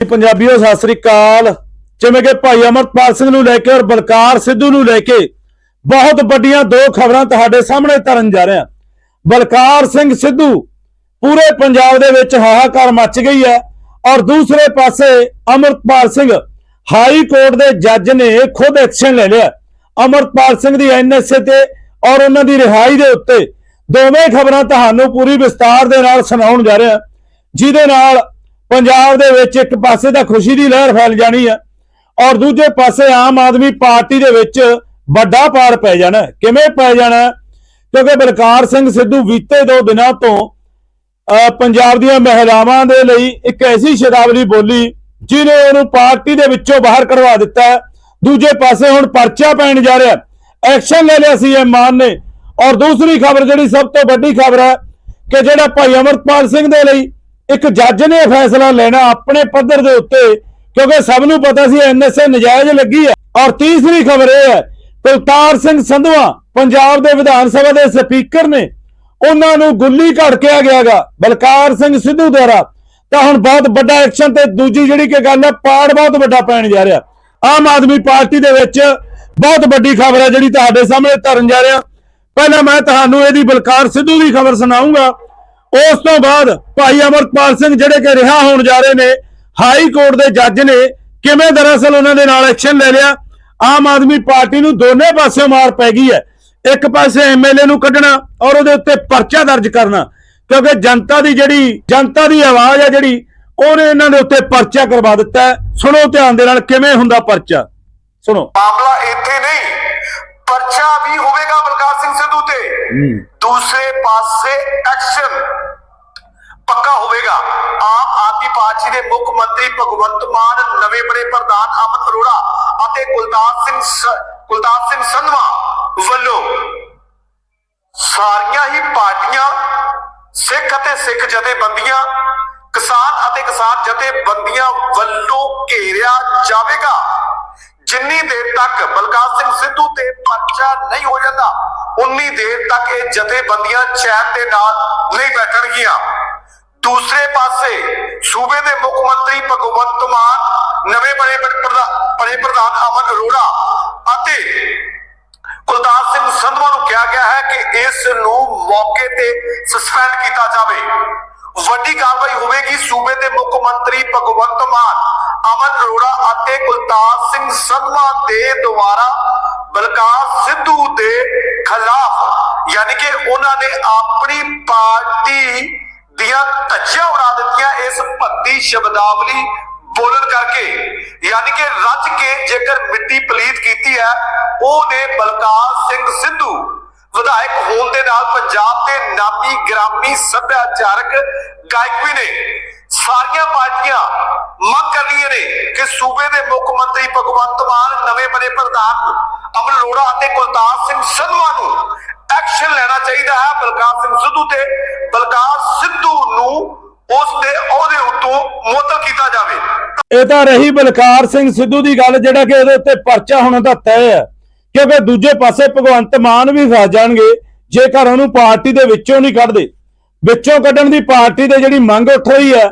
ਪੰਜਾਬੀਓ, ਸਤਿ ਸ੍ਰੀ ਅਕਾਲ। ਜਿਵੇਂ ਕਿ ਭਾਈ ਅਮਰਪਾਲ ਸਿੰਘ ਨੂੰ ਲੈ ਕੇ ਔਰ ਬਲਕਾਰ ਸਿੱਧੂ ਨੂੰ ਲੈ ਕੇ ਬਹੁਤ ਵੱਡੀਆਂ ਦੋ ਖਬਰਾਂ ਤੁਹਾਡੇ ਸਾਹਮਣੇ ਧਰਨ ਜਾ ਰਹੇ। ਬਲਕਾਰ ਸਿੰਘ ਸਿੱਧੂ ਪੂਰੇ ਪੰਜਾਬ ਦੇ ਵਿੱਚ ਹਾਹਾਕਾਰ ਮਚ ਗਈ ਹੈ ਔਰ ਦੂਸਰੇ ਪਾਸੇ ਅਮਰਪਾਲ ਸਿੰਘ ਹਾਈ ਕੋਰਟ ਦੇ ਜੱਜ ਨੇ ਖੁਦ ਐਕਸ਼ਨ ਲੈ ਲਿਆ। ਅਮਰਪਾਲ ਸਿੰਘ ਦੀ ਐਨਐਸਏ ਤੇ ਔਰ ਉਹਨਾਂ ਦੀ ਰਿਹਾਈ ਦੇ ਉੱਤੇ ਦੋਵੇਂ ਖਬਰਾਂ ਤੁਹਾਨੂੰ ਪੂਰੀ ਵਿਸਤਾਰ ਦੇ ਨਾਲ ਸੁਣਾਉਣ ਜਾ ਰਿਹਾ। ਜਿਹਦੇ ਨਾਲ ਪੰਜਾਬ ਦੇ ਵਿੱਚ ਇੱਕ ਪਾਸੇ ਤਾਂ ਖੁਸ਼ੀ ਦੀ ਲਹਿਰ ਫੈਲ ਜਾਣੀ ਹੈ ਔਰ ਦੂਜੇ ਪਾਸੇ ਆਮ ਆਦਮੀ ਪਾਰਟੀ ਦੇ ਵਿੱਚ ਵੱਡਾ ਪਾੜ ਪੈ ਜਾਣਾ। ਕਿਵੇਂ ਪੈ ਜਾਣਾ? ਕਿਉਂਕਿ ਬਲਕਾਰ ਸਿੰਘ ਸਿੱਧੂ ਬੀਤੇ ਦੋ ਦਿਨਾਂ ਤੋਂ ਪੰਜਾਬ ਦੀਆਂ ਮਹਿਲਾਵਾਂ ਦੇ ਲਈ ਇੱਕ ਐਸੀ ਸ਼ਬਦਾਵਲੀ ਬੋਲੀ ਜਿਹਨੇ ਉਹਨੂੰ ਪਾਰਟੀ ਦੇ ਵਿੱਚੋਂ ਬਾਹਰ ਕਰਵਾ ਦਿੱਤਾ। ਦੂਜੇ ਪਾਸੇ ਹੁਣ ਪਰਚਾ ਪੈਣ ਜਾ ਰਿਹਾ। ਐਕਸ਼ਨ ਲੈ ਲਿਆ ਸੀ ਮਾਨ ਨੇ। ਔਰ ਦੂਸਰੀ ਖਬਰ ਜਿਹੜੀ ਸਭ ਤੋਂ ਵੱਡੀ ਖਬਰ ਹੈ ਕਿ ਜਿਹੜਾ ਭਾਈ ਅਮਰਪਾਲ ਸਿੰਘ ਦੇ ਲਈ ਇੱਕ ਜੱਜ ਨੇ ਫੈਸਲਾ ਲੈਣਾ ਆਪਣੇ ਪੱਧਰ ਦੇ ਉੱਤੇ, ਕਿਉਂਕਿ ਸਭ ਨੂੰ ਪਤਾ ਸੀ ਐਨਐਸਏ ਨਜਾਇਜ਼ ਲੱਗੀ ਹੈ। ਔਰ ਤੀਸਰੀ ਖਬਰ ਇਹ ਹੈ, ਕੁਲਤਾਰ ਸਿੰਘ ਸੰਧਵਾ ਪੰਜਾਬ ਦੇ ਵਿਧਾਨ ਸਭਾ ਦੇ ਸਪੀਕਰ ਨੇ, ਉਹਨਾਂ ਨੂੰ ਗੁੱਲੀ ਘੜ ਗਿਆਗਾ ਬਲਕਾਰ ਸਿੰਘ ਸਿੱਧੂ ਦੁਆਰਾ। ਤਾਂ ਹੁਣ ਬਹੁਤ ਵੱਡਾ ਐਕਸ਼ਨ ਤੇ ਦੂਜੀ ਜਿਹੜੀ ਕਿ ਗੱਲ ਹੈ, ਪਾੜ ਬਹੁਤ ਵੱਡਾ ਪੈਣ ਜਾ ਰਿਹਾ। ਆਮ ਆਦਮੀ ਪਾਰਟੀ ਦੇ ਵਿੱਚ ਬਹੁਤ ਵੱਡੀ ਖਬਰ ਹੈ ਜਿਹੜੀ ਤੁਹਾਡੇ ਸਾਹਮਣੇ ਧਰਨ ਜਾ ਰਿਹਾ। ਪਹਿਲਾਂ ਮੈਂ ਤੁਹਾਨੂੰ ਇਹਦੀ ਬਲਕਾਰ ਸਿੱਧੂ ਦੀ ਖਬਰ ਸੁਣਾਉਂਗਾ ਉਸ ਤੋਂ ਬਾਅਦ ਭਾਈ ਅਮਰਪਾਲ ਸਿੰਘ ਜਿਹੜੇ ਕਿ ਰਿਹਾ ਹੋਣ ਜਾ ਰਹੇ ਨੇ ਹਾਈ ਕੋਰਟ ਦੇ ਜੱਜ ਨੇ ਕਿਵੇਂ ਦਰਅਸਲ ਉਹਨਾਂ ਦੇ ਨਾਲ ਐਕਸ਼ਨ ਲੈ ਲਿਆ? ਆਮ ਆਦਮੀ ਪਾਰਟੀ ਨੂੰ ਦੋਨੇ ਪਾਸੇ ਮਾਰ ਪੈ ਗਈ ਹੈ। ਇੱਕ ਪਾਸੇ ਐਮਐਲਏ ਨੂੰ ਕੱਢਣਾ ਔਰ ਉਹਦੇ ਉੱਤੇ ਪਰਚਾ ਦਰਜ ਕਰਨਾ ਕਿਉਂਕਿ ਜਨਤਾ ਦੀ ਜਿਹੜੀ ਜਨਤਾ ਦੀ ਆਵਾਜ਼ ਹੈ ਜਿਹੜੀ ਉਹਨੇ ਇਹਨਾਂ ਦੇ ਉੱਤੇ ਪਰਚਾ ਕਰਵਾ ਦਿੱਤਾ ਹੈ। ਸੁਣੋ ਧਿਆਨ ਦੇ ਨਾਲ ਕਿਵੇਂ ਹੁੰਦਾ ਪਰਚਾ। ਸੁਣੋ। ਮਾਮਲਾ ਇੱਥੇ ਨਹੀਂ ਪਰਚਾ ਵੀ ਹੋਵੇਗਾ ਬਲਕਾਰ ਸਿੰਘ ਸਿੱਧੂ ਤੇ। ਦੂਸਰੇ ਪਾਸੇ ਐਕਸ਼ਨ ਪੱਕਾ ਹੋਵੇਗਾ ਆਮ ਆਦਮੀ ਪਾਰਟੀ ਦੇ ਮੁੱਖ ਮੰਤਰੀ ਭਗਵੰਤ ਮਾਨ ਨਵੇਂ ਬਣੇ ਪ੍ਰਧਾਨ ਅਮਨ ਅਰੋੜਾ ਅਤੇ ਕੁਲਤਾਰ ਸਿੰਘ ਕੁਲਤਾਰ ਸਿੰਘ ਸੰਧਵਾ ਵੱਲੋਂ ਸਾਰੀਆਂ ਹੀ ਪਾਰਟੀਆਂ, ਸਿੱਖ ਅਤੇ ਸਿੱਖ ਜਥੇਬੰਦੀਆਂ, ਕਿਸਾਨ ਅਤੇ ਕਿਸਾਨ ਜਥੇਬੰਦੀਆਂ ਵੱਲੋਂ ਘੇਰਿਆ ਜਾਵੇਗਾ। ਜਿੰਨੀ ਦੇਰ ਤੱਕ ਬਲਕਾਰ ਸਿੰਘ ਸਿੱਧੂ ਤੇ ਪਰਚਾ ਨਹੀਂ ਹੋ ਜਾਂਦਾ, ਉਨੀ ਦੇਰ ਤੱਕ ਇਹ ਜਥੇਬੰਦੀਆਂ ਚੈਨ ਦੇ ਨਾਲ ਨਹੀਂ ਬੈਠਣਗੀਆਂ। ਦੂਸਰੇ ਪਾਸੇ ਸੂਬੇ ਦੇ ਮੁੱਖ ਮੰਤਰੀ ਭਗਵੰਤ ਮਾਨ ਨਵੇਂ ਬਣੇ ਪ੍ਰਧਾਨ ਪ੍ਰਧਾਨ ਅਮਨ ਅਰੋੜਾ ਅਤੇ ਕੁਲਤਾਰ ਸਿੰਘ ਸੰਧਵਾ ਨੂੰ ਕਿਹਾ ਗਿਆ ਹੈ ਕਿ ਇਸ ਨੂੰ ਮੌਕੇ ਤੇ ਸਸਪੈਂਡ ਕੀਤਾ ਜਾਵੇ। ਵੱਡੀ ਕਾਰਵਾਈ ਹੋਵੇਗੀ। ਸੂਬੇ ਦੇ ਮੁੱਖ ਮੰਤਰੀ ਭਗਵੰਤ ਮਾਨ, ਅਮਨ ਅਰੋੜਾ ਅਤੇ ਕੁਲਤਾਰ ਸਿੰਘ ਸੰਧਵਾ ਦੇ ਦੁਆਰਾ ਬਲਕਾਰ ਸਿੱਧੂ ਦੇ ਖਿਲਾਫ, ਯਾਨੀ ਕਿ ਉਹਨਾਂ ਨੇ ਆਪਣੀ ਪਾਰਟੀ ਦੀਆਂ ਧੱਜੀਆਂ ਉਡਾ ਦਿੱਤੀਆਂ ਇਸ ਭੱਦੀ ਸ਼ਬਦਾਵਲੀ ਬੋਲਣ ਕਰਕੇ। ਯਾਨੀ ਕਿ ਰੱਜ ਕੇ ਜੇਕਰ ਮਿੱਟੀ ਪਲੀਤ ਕੀਤੀ ਹੈ ਉਹ ਨੇ ਬਲਕਾਰ ਸਿੰਘ ਸਿੱਧੂ, ਵਿਧਾਇਕ ਹੋਣ ਦੇ ਨਾਲ ਪੰਜਾਬ ਦੇ ਨਾਮੀ ਗ੍ਰਾਮੀ ਸੱਭਿਆਚਾਰਕ ਗਾਇਕ ਵੀ ਨੇ ਸਾਰੀਆਂ ਪਾਰਟੀਆਂ ਮੰਗ ਕਰ ਰਹੀਆਂ ਨੇ ਕਿ ਸੂਬੇ ਦੇ ਮੁੱਖ ਮੰਤਰੀ ਭਗਵੰਤ ਮਾਨ, ਨਵੇਂ ਬਣੇ ਪ੍ਰਧਾਨ ਅਮਨ ਲੋੜਾ ਅਤੇ ਕੁਲਤਾਰ ਸਿੰਘ ਸੰਧਵਾ ਨੂੰ ਐਕਸ਼ਨ ਲੈਣਾ ਚਾਹੀਦਾ ਹੈ ਬਲਕਾਰ ਸਿੰਘ ਸਿੱਧੂ ਤੇ। ਬਲਕਾਰ ਸਿੱਧੂ ਨੂੰ ਉਸ ਦੇ ਅਹੁਦੇ ਉੱਤੋਂ ਮੁਅੱਤਲ ਕੀਤਾ ਜਾਵੇ। ਇਹ ਤਾਂ ਰਹੀ ਬਲਕਾਰ ਸਿੰਘ ਸਿੱਧੂ ਦੀ ਗੱਲ, ਜਿਹੜਾ ਕਿ ਇਹਦੇ ਉੱਤੇ ਪਰਚਾ ਹੋਣਾ ਤਾਂ ਤੈਅ ਹੈ। ਕਿਉਂਕਿ ਦੂਜੇ ਪਾਸੇ ਭਗਵੰਤ ਮਾਨ ਵੀ ਫਸ ਜਾਣਗੇ, ਜੇਕਰ ਉਹਨੂੰ ਪਾਰਟੀ ਦੇ ਵਿੱਚੋਂ ਨਹੀਂ ਕੱਢਦੇ। ਵਿੱਚੋਂ ਕੱਢਣ ਦੀ ਪਾਰਟੀ ਦੇ ਜਿਹੜੀ ਮੰਗ ਉੱਠ ਰਹੀ ਹੈ,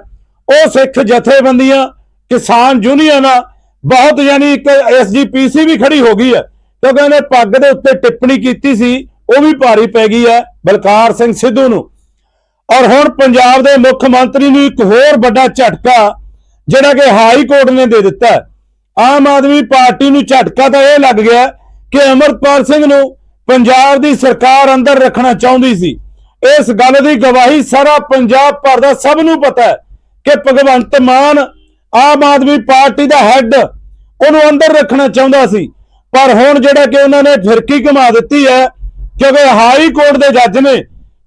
ਉਹ ਸਿੱਖ ਜਥੇਬੰਦੀਆਂ, ਕਿਸਾਨ ਯੂਨੀਅਨਾਂ, ਬਹੁਤ ਯਾਨੀ ਇੱਕ ਐਸਜੀਪੀਸੀ ਵੀ ਖੜੀ ਹੋ ਗਈ ਹੈ। ਕਿਉਂਕਿ ਉਹਨੇ ਪੱਗ ਦੇ ਉੱਤੇ ਟਿੱਪਣੀ ਕੀਤੀ ਸੀ, ਉਹ ਵੀ ਭਾਰੀ ਪੈ ਗਈ ਹੈ, ਬਲਕਾਰ ਸਿੰਘ ਸਿੱਧੂ ਨੂੰ। ਔਰ ਹੁਣ ਪੰਜਾਬ ਦੇ ਮੁੱਖ ਮੰਤਰੀ ਨੂੰ ਇੱਕ ਹੋਰ ਵੱਡਾ ਝਟਕਾ ਜਿਹੜਾ ਕਿ ਹਾਈ ਕੋਰਟ ਨੇ ਦੇ ਦਿੱਤਾ ਆਮ ਆਦਮੀ ਪਾਰਟੀ ਨੂੰ ਝਟਕਾ ਤਾਂ ਇਹ ਲੱਗ ਗਿਆ ਕਿ ਅਮਰਪਾਲ ਸਿੰਘ ਨੂੰ ਪੰਜਾਬ ਦੀ ਸਰਕਾਰ ਅੰਦਰ ਰੱਖਣਾ ਚਾਹੁੰਦੀ ਸੀ। ਇਸ ਗੱਲ ਦੀ ਗਵਾਹੀ ਸਾਰਾ ਪੰਜਾਬ ਭਰ ਦਾ ਸਭ ਨੂੰ ਪਤਾ ਹੈ ਕਿ ਭਗਵੰਤ ਮਾਨ ਆਮ ਆਦਮੀ ਪਾਰਟੀ ਦਾ ਹੈੱਡ ਉਹਨੂੰ ਅੰਦਰ ਰੱਖਣਾ ਚਾਹੁੰਦਾ ਸੀ। ਪਰ ਹੁਣ ਜਿਹੜਾ ਕਿ ਉਹਨਾਂ ਨੇ ਫਿਰਕੀ ਘੁਮਾ ਦਿੱਤੀ ਹੈ ਕਿਉਂਕਿ ਹਾਈ ਕੋਰਟ ਦੇ ਜੱਜ ਨੇ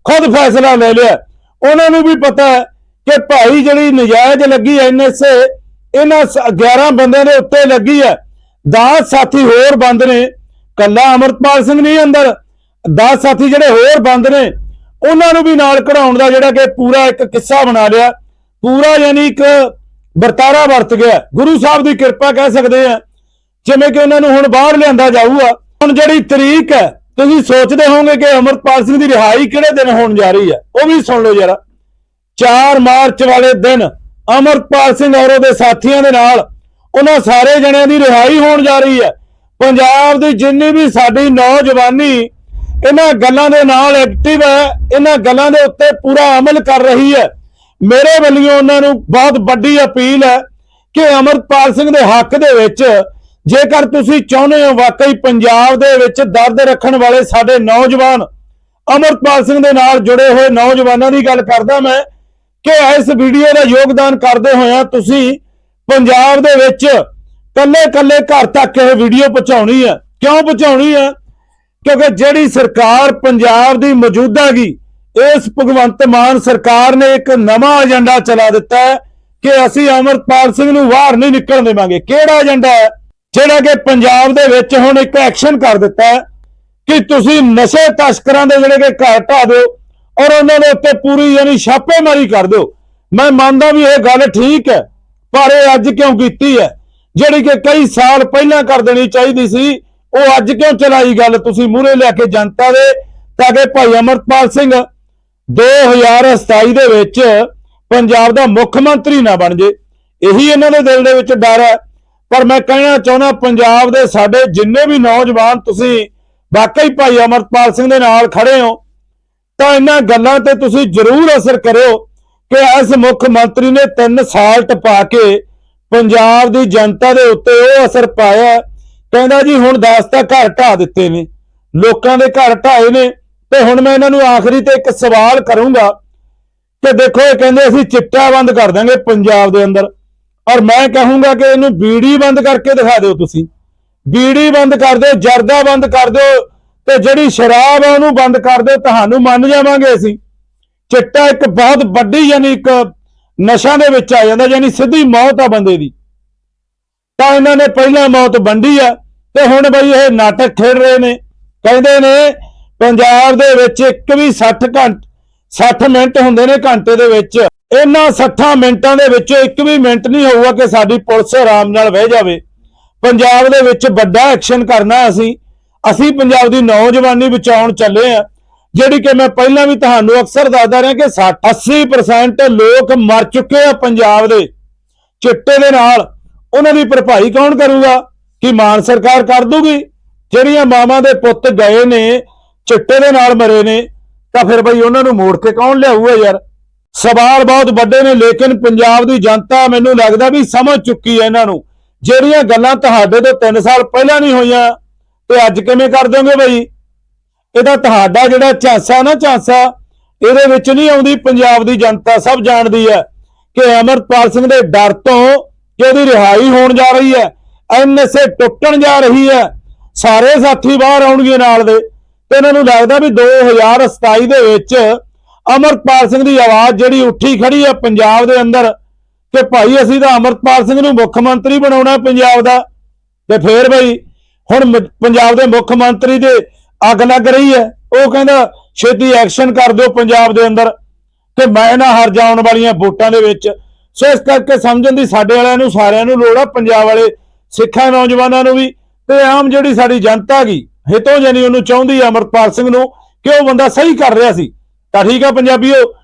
ਖੁਦ ਫੈਸਲਾ ਲੈ ਲਿਆ। ਉਹਨਾਂ ਨੂੰ ਵੀ ਪਤਾ ਹੈ ਕਿ ਭਾਈ ਜਿਹੜੀ ਨਜਾਇਜ਼ ਲੱਗੀ ਐਨਐਸਏ, ਇਹਨਾਂ 11 ਬੰਦਿਆਂ ਦੇ ਉੱਤੇ ਲੱਗੀ ਹੈ। 10 ਸਾਥੀ ਹੋਰ ਬੰਦ ਨੇ, ਕੱਲਾ ਅਮਰਪਾਲ ਸਿੰਘ ਨਹੀਂ ਅੰਦਰ। 10 ਸਾਥੀ ਜਿਹੜੇ ਹੋਰ ਬੰਦ ਨੇ, ਉਹਨਾਂ ਨੂੰ ਵੀ ਨਾਲ ਕਢਾਉਣ ਦਾ ਜਿਹੜਾ ਕਿ ਪੂਰਾ ਇੱਕ ਕਿੱਸਾ ਬਣਾ ਲਿਆ। ਪੂਰਾ ਯਾਨੀ ਇੱਕ ਵਰਤਾਰਾ ਵਰਤ ਗਿਆ। ਗੁਰੂ ਸਾਹਿਬ ਦੀ ਕਿਰਪਾ ਕਹਿ ਸਕਦੇ ਆ। ਜਿਵੇਂ ਕਿ ਉਹਨਾਂ ਨੂੰ ਹੁਣ ਬਾਹਰ ਲਿਆਂਦਾ ਜਾਊਗਾ। ਹੁਣ ਜਿਹੜੀ ਤਰੀਕ ਹੈ, ਤੁਸੀਂ ਸੋਚਦੇ ਹੋਵੋਗੇ ਕਿ ਅਮਰਪਾਲ ਸਿੰਘ ਦੀ ਰਿਹਾਈ ਕਿਹੜੇ ਦਿਨ ਹੋਣ ਜਾ ਰਹੀ ਹੈ? ਉਹ ਵੀ ਸੁਣ ਲਓ ਜਰਾ। 4 ਮਾਰਚ ਵਾਲੇ ਦਿਨ ਅਮਰਪਾਲ ਸਿੰਘ ਔਰ ਉਹਦੇ ਸਾਥੀਆਂ ਦੇ ਨਾਲ ਉਹਨਾਂ ਸਾਰੇ ਜਣਿਆਂ ਦੀ ਰਿਹਾਈ ਹੋਣ ਜਾ ਰਹੀ ਹੈ। ਪੰਜਾਬ ਦੀ ਜਿੰਨੀ ਵੀ ਸਾਡੀ ਨੌਜਵਾਨੀ ਇਹਨਾਂ ਗੱਲਾਂ ਦੇ ਨਾਲ ਐਕਟਿਵ ਹੈ, ਇਹਨਾਂ ਗੱਲਾਂ ਦੇ ਉੱਤੇ ਪੂਰਾ ਅਮਲ ਕਰ ਰਹੀ ਹੈ। ਮੇਰੇ ਵੱਲੋਂ ਉਹਨਾਂ ਨੂੰ ਬਹੁਤ ਵੱਡੀ ਅਪੀਲ ਹੈ ਕਿ ਅਮਰਪਾਲ ਸਿੰਘ ਦੇ ਹੱਕ ਦੇ ਵਿੱਚ ਜੇਕਰ ਤੁਸੀਂ ਚਾਹੁੰਦੇ ਹੋ ਵਾਕਈ ਪੰਜਾਬ ਦੇ ਵਿੱਚ ਦਰਦ ਰੱਖਣ ਵਾਲੇ ਸਾਡੇ ਨੌਜਵਾਨ ਅਮਰਪਾਲ ਸਿੰਘ ਦੇ ਨਾਲ ਜੁੜੇ ਹੋਏ ਨੌਜਵਾਨਾਂ ਦੀ ਗੱਲ ਕਰਦਾ ਮੈਂ ਕਿ ਇਸ ਵੀਡੀਓ ਦਾ ਯੋਗਦਾਨ ਕਰਦੇ ਹੋਇਆ ਤੁਸੀਂ ਪੰਜਾਬ ਦੇ ਵਿੱਚ ਕੱਲੇ ਕੱਲੇ ਘਰ ਤੱਕ ਇਹ ਵੀਡੀਓ ਪਹੁੰਚਾਉਣੀ ਹੈ। ਕਿਉਂ ਪਹੁੰਚਾਉਣੀ ਹੈ? ਕਿਉਂਕਿ ਜਿਹੜੀ ਸਰਕਾਰ ਪੰਜਾਬ ਦੀ ਮੌਜੂਦਾਗੀ ਇਸ ਭਗਵੰਤ ਮਾਨ ਸਰਕਾਰ ਨੇ ਇੱਕ ਨਵਾਂ ਏਜੰਡਾ ਚਲਾ ਦਿੱਤਾ ਹੈ ਕਿ ਅਸੀਂ ਅਮਰਪਾਲ ਸਿੰਘ ਨੂੰ ਬਾਹਰ ਨਹੀਂ ਨਿਕਲਣ ਦੇਵਾਂਗੇ। ਕਿਹੜਾ ਏਜੰਡਾ ਹੈ? ਜਿਹੜਾ ਕਿ ਪੰਜਾਬ ਦੇ ਵਿੱਚ ਹੁਣ ਇੱਕ ਐਕਸ਼ਨ ਕਰ ਦਿੱਤਾ ਹੈ ਕਿ ਤੁਸੀਂ ਨਸ਼ੇ ਤਸਕਰਾਂ ਦੇ ਜਿਹੜੇ ਕਿ ਘਰ ਢਾ ਦਿਓ ਔਰ ਉਹਨਾਂ ਦੇ ਉੱਤੇ ਪੂਰੀ ਯਾਨੀ ਛਾਪੇਮਾਰੀ ਕਰ ਦਿਓ। ਮੈਂ ਮੰਨਦਾ ਵੀ ਇਹ ਗੱਲ ਠੀਕ ਹੈ, ਪਰ ਇਹ ਅੱਜ ਕਿਉਂ ਕੀਤੀ ਹੈ? ਜਿਹੜੀ ਕਿ ਕਈ ਸਾਲ ਪਹਿਲਾਂ ਕਰ ਦੇਣੀ ਚਾਹੀਦੀ ਸੀ, ਉਹ ਅੱਜ ਕਿਉਂ ਚਲਾਈ ਗੱਲ? ਤੁਸੀਂ ਮੂਹਰੇ ਲਿਆ ਕੇ ਜਨਤਾ ਦੇ, ਤਾਂ ਕਿ ਭਾਈ ਅਮਰਪਾਲ ਸਿੰਘ 2027 ਦੇ ਵਿੱਚ ਪੰਜਾਬ ਦਾ ਮੁੱਖ ਮੰਤਰੀ ਨਾ ਬਣ ਜੇ। ਇਹੀ ਇਹਨਾਂ ਦੇ ਦਿਲ ਦੇ ਵਿੱਚ ਡਰ ਹੈ। ਪਰ ਮੈਂ ਕਹਿਣਾ ਚਾਹੁੰਦਾ, ਪੰਜਾਬ ਦੇ ਸਾਡੇ ਜਿੰਨੇ ਵੀ ਨੌਜਵਾਨ ਤੁਸੀਂ ਵਾਕਈ ਭਾਈ ਅਮਰਪਾਲ ਸਿੰਘ ਦੇ ਨਾਲ ਖੜੇ ਹੋ ਤਾਂ ਇਹਨਾਂ ਗੱਲਾਂ ਤੇ ਤੁਸੀਂ ਜ਼ਰੂਰ ਅਸਰ ਕਰਿਓ ਕਿ ਇਸ ਮੁੱਖ ਮੰਤਰੀ ਨੇ 3 ਸਾਲ ਟਪਾ ਕੇ ਪੰਜਾਬ ਦੀ ਜਨਤਾ ਦੇ ਉੱਤੇ ਉਹ ਅਸਰ ਪਾਇਆ। ਕਹਿੰਦਾ ਜੀ, ਹੁਣ 10 ਤਾਂ ਘਰ ਢਾ ਦਿੱਤੇ ਨੇ, ਲੋਕਾਂ ਦੇ ਘਰ ਢਾਏ ਨੇ, ਤੇ ਹੁਣ ਮੈਂ ਇਹਨਾਂ ਨੂੰ ਆਖਰੀ ਤੇ ਇੱਕ ਸਵਾਲ ਕਰੂੰਗਾ ਕਿ ਦੇਖੋ, ਇਹ ਕਹਿੰਦੇ ਅਸੀਂ ਚਿੱਟਾ ਬੰਦ ਕਰ ਦਾਂਗੇ ਪੰਜਾਬ ਦੇ ਅੰਦਰ। ਔਰ ਮੈਂ ਕਹੂੰਗਾ ਕਿ ਇਹਨੂੰ ਬੀੜੀ ਬੰਦ ਕਰਕੇ ਦਿਖਾ ਦਿਓ ਤੁਸੀਂ। ਬੀੜੀ ਬੰਦ ਕਰ ਦਿਓ, ਜਰਦਾ ਬੰਦ ਕਰ ਦਿਓ ਤੇ ਜਿਹੜੀ ਸ਼ਰਾਬ ਆ ਉਹਨੂੰ ਬੰਦ ਕਰ ਦਿਓ, ਤੁਹਾਨੂੰ ਮੰਨ ਜਾਵਾਂਗੇ ਅਸੀਂ। ਚਿੱਟਾ ਇੱਕ ਬਹੁਤ ਵੱਡੀ ਯਾਨੀ ਇੱਕ ਨਸ਼ਾ ਦੇ ਵਿੱਚ ਆ ਜਾਂਦਾ, ਯਾਨੀ ਸਿੱਧੀ ਮੌਤ ਆ ਬੰਦੇ ਦੀ। ਤਾਂ ਇਹਨਾਂ ਨੇ ਪਹਿਲਾਂ ਮੌਤ ਵੰਡੀ ਆ, ਤੇ ਹੁਣ ਬਈ ਇਹ ਨਾਟਕ ਖੇਡ ਰਹੇ ਨੇ। ਕਹਿੰਦੇ ਨੇ, ਪੰਜਾਬ ਦੇ ਵਿੱਚ ਇੱਕ ਵੀ 60 ਘੰਟ 60 ਮਿੰਟ ਹੁੰਦੇ ਨੇ ਘੰਟੇ ਦੇ ਵਿੱਚ। ਇਹਨਾਂ 60 ਮਿੰਟਾਂ ਦੇ ਵਿੱਚੋਂ ਇੱਕ ਵੀ ਮਿੰਟ ਨਹੀਂ ਹੋਊਗਾ ਕਿ ਸਾਡੀ ਪੁਲਿਸ ਆਰਾਮ ਨਾਲ ਬਹਿ ਜਾਵੇ। ਪੰਜਾਬ ਦੇ ਵਿੱਚ ਵੱਡਾ ਐਕਸ਼ਨ ਕਰਨਾ ਅਸੀਂ। ਅਸੀਂ ਪੰਜਾਬ ਦੀ ਨੌਜਵਾਨੀ ਬਚਾਉਣ ਚੱਲੇ ਆ ਜਿਹੜੀ ਕਿ ਮੈਂ ਪਹਿਲਾਂ ਵੀ ਤੁਹਾਨੂੰ ਅਕਸਰ ਦੱਸਦਾ ਰਿਹਾ ਕਿ 60 80% ਲੋਕ ਮਰ ਚੁੱਕੇ ਆ ਪੰਜਾਬ ਦੇ। ਚਿੱਟੇ ਦੇ ਨਾਲ ਉਹਨਾਂ ਦੀ ਭਰਪਾਈ ਕੌਣ ਕਰੂਗਾ? ਕਿ ਮਾਨ ਸਰਕਾਰ ਕਰ ਦੂਗੀ? ਜਿਹੜੀਆਂ ਮਾਵਾਂ ਦੇ ਪੁੱਤ ਗਏ ਨੇ, ਚਿੱਟੇ ਦੇ ਨਾਲ ਮਰੇ ਨੇ, ਤਾਂ ਫਿਰ ਬਈ ਉਹਨਾਂ ਨੂੰ ਮੋੜ ਕੇ ਕੌਣ ਲਿਆਊਗਾ ਯਾਰ? ਸਵਾਲ ਬਹੁਤ ਵੱਡੇ ਨੇ, ਲੇਕਿਨ ਪੰਜਾਬ ਦੀ ਜਨਤਾ ਮੈਨੂੰ ਲੱਗਦਾ ਵੀ ਸਮਝ ਚੁੱਕੀ ਹੈ ਇਹਨਾਂ ਨੂੰ। ਜਿਹੜੀਆਂ ਗੱਲਾਂ ਤੁਹਾਡੇ ਤੋਂ 3 ਸਾਲ ਪਹਿਲਾਂ ਨਹੀਂ ਹੋਈਆਂ ਤੇ ਅੱਜ ਕਿਵੇਂ ਕਰ ਦੋਗੇ ਬਈ? ਇਹਦਾ ਤੁਹਾਡਾ ਜਿਹੜਾ ਝਾਂਸਾ ਨਾ ਝਾਂਸਾ, ਇਹਦੇ ਵਿੱਚ ਨਹੀਂ ਆਉਂਦੀ, ਪੰਜਾਬ ਦੀ ਜਨਤਾ ਸਭ ਜਾਣਦੀ ਹੈ ਕਿ ਅਮਰਪਾਲ ਸਿੰਘ ਦੇ ਡਰ ਤੋਂ ਕਿ ਉਹਦੀ ਰਿਹਾਈ ਹੋਣ ਜਾ ਰਹੀ ਹੈ ਐਨਐਸਏ ਟੁੱਟਣ ਜਾ ਰਹੀ ਹੈ, ਸਾਰੇ ਸਾਥੀ ਬਾਹਰ ਆਉਣਗੇ ਨਾਲ ਦੇ। ਤੇ ਇਹਨਾਂ ਨੂੰ ਲੱਗਦਾ ਵੀ 2027 ਦੇ ਵਿੱਚ ਅਮਰਪਾਲ ਸਿੰਘ ਦੀ ਆਵਾਜ਼ ਜਿਹੜੀ ਉੱਠੀ ਖੜੀ ਹੈ ਪੰਜਾਬ ਦੇ ਅੰਦਰ ਕਿ ਭਾਈ ਅਸੀਂ ਤਾਂ ਅਮਰਪਾਲ ਸਿੰਘ ਨੂੰ ਮੁੱਖ ਮੰਤਰੀ ਬਣਾਉਣਾ ਪੰਜਾਬ ਦਾ। ਤੇ ਫੇਰ ਬਈ ਹੁਣ ਪੰਜਾਬ ਦੇ ਮੁੱਖ ਮੰਤਰੀ ਦੇ ਅੱਗ ਲੱਗ ਰਹੀ ਹੈ। ਉਹ ਕਹਿੰਦਾ, ਛੇਤੀ ਐਕਸ਼ਨ ਕਰ ਦਿਓ ਪੰਜਾਬ ਦੇ ਅੰਦਰ ਤੇ ਮੈਂ ਨਾ ਹਰ ਜਾਣ ਵਾਲੀਆਂ ਵੋਟਾਂ ਦੇ ਵਿੱਚ। ਸੋ ਇਸ ਕਰਕੇ ਸਮਝਣ ਦੀ ਸਾਡੇ ਵਾਲਿਆਂ ਨੂੰ, ਸਾਰਿਆਂ ਨੂੰ ਲੋੜ ਆ, ਪੰਜਾਬ ਵਾਲੇ ਸਿੱਖਾਂ, ਨੌਜਵਾਨਾਂ ਨੂੰ ਵੀ ਤੇ ਆਮ ਜਿਹੜੀ ਸਾਡੀ ਜਨਤਾ ਗਈ ਹਿਤੋਂ ਜਾਨੀ ਉਹਨੂੰ ਚਾਹੁੰਦੀ ਆ ਅਮਰਪਾਲ ਸਿੰਘ ਨੂੰ ਕਿ ਉਹ ਬੰਦਾ ਸਹੀ ਕਰ ਰਿਹਾ ਸੀ। ਤਾਂ ਠੀਕ ਆ ਪੰਜਾਬੀਓ ਅਹ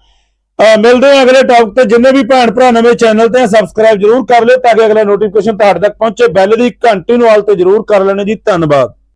ਮਿਲਦੇ ਹਾਂ ਅਗਲੇ ਟੌਪਿਕ ਤੇ। ਜਿੰਨੇ ਵੀ ਭੈਣ ਭਰਾ ਨਵੇਂ ਚੈਨਲ ਤੇ ਸਬਸਕ੍ਰਾਈਬ ਜਰੂਰ ਕਰ ਲਿਓ ਤਾਂ ਕਿ ਅਗਲਾ ਨੋਟੀਫਿਕੇਸ਼ਨ ਤੁਹਾਡੇ ਤੱਕ ਪਹੁੰਚੇ। ਬੈਲ ਦੀ ਘੰਟੀ ਨੂੰ ਆਲ ਤੇ ਜਰੂਰ ਕਰ ਲੈਣਾ ਜੀ। ਧੰਨਵਾਦ।